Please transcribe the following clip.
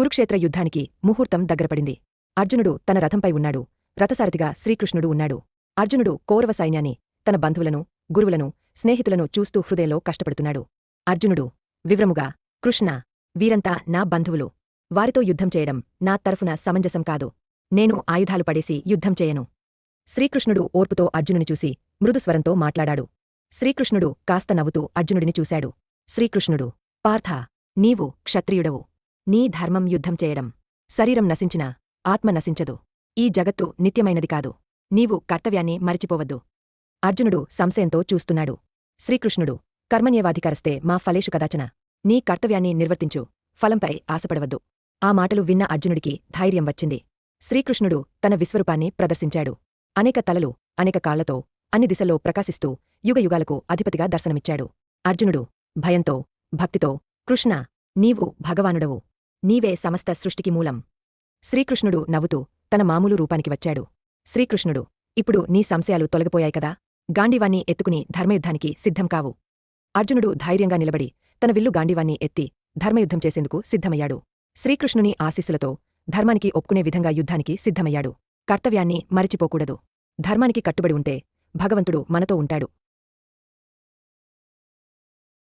కురుక్షేత్ర యుద్ధానికి ముహూర్తం దగ్గరపడింది. అర్జునుడు తన రథంపై ఉన్నాడు. రథసారథిగా శ్రీకృష్ణుడు ఉన్నాడు. అర్జునుడు కౌరవ సైన్యాన్ని తన బంధువులను గురువులను స్నేహితులను చూస్తూ హృదయంలో కష్టపడుతున్నాడు. అర్జునుడు వివ్రముగా కృష్ణ వీరంతా నా బంధువులు. వారితో యుద్ధం చేయడం నా తరఫున సమంజసం కాదు. నేను ఆయుధాలు పడేసి యుద్ధం చేయను. శ్రీకృష్ణుడు ఓర్పుతో అర్జునుని చూసి మృదుస్వరంతో మాట్లాడాడు. శ్రీకృష్ణుడు కాస్త నవ్వుతూ అర్జునుడిని చూశాడు. శ్రీకృష్ణుడు పార్థ నీవు క్షత్రియుడవు. నీ ధర్మం యుద్ధం చేయడం. శరీరం నశించినా ఆత్మ నశించదు. ఈ జగత్తు నిత్యమైనది కాదు. నీవు కర్తవ్యాన్ని మరిచిపోవద్దు. అర్జునుడు సంశయంతో చూస్తున్నాడు. శ్రీకృష్ణుడు కర్మణ్యవాధికరస్తే మా ఫలేషు కదాచన. నీ కర్తవ్యాన్ని నిర్వర్తించు. ఫలంపై ఆశపడవద్దు. ఆ మాటలు విన్న అర్జునుడికి ధైర్యం వచ్చింది. శ్రీకృష్ణుడు తన విశ్వరూపాన్ని ప్రదర్శించాడు. అనేక తలలు అనేక కాళ్ళతో అన్ని దిశల్లో ప్రకాశిస్తూ యుగయుగాలకు అధిపతిగా దర్శనమిచ్చాడు. అర్జునుడు భయంతో భక్తితో కృష్ణ నీవు భగవానుడవు. నీవే సమస్త సృష్టికి మూలం. శ్రీకృష్ణుడు నవ్వుతూ తన మామూలు రూపానికి వచ్చాడు. శ్రీకృష్ణుడు ఇప్పుడు నీ సంశయాలు తొలగిపోయాయి కదా? గాంధీవాన్ని ఎత్తుకుని ధర్మయుద్ధానికి సిద్ధం కావు. అర్జునుడు ధైర్యంగా నిలబడి తన విల్లు గాంధీవాన్ని ఎత్తి ధర్మయుద్ధం చేసేందుకు సిద్ధమయ్యాడు. శ్రీకృష్ణుని ఆశీస్సులతో ధర్మానికి ఒప్పుకునే విధంగా యుద్ధానికి సిద్ధమయ్యాడు. కర్తవ్యాన్ని మరిచిపోకూడదు. ధర్మానికి కట్టుబడి ఉంటే భగవంతుడు మనతో ఉంటాడు.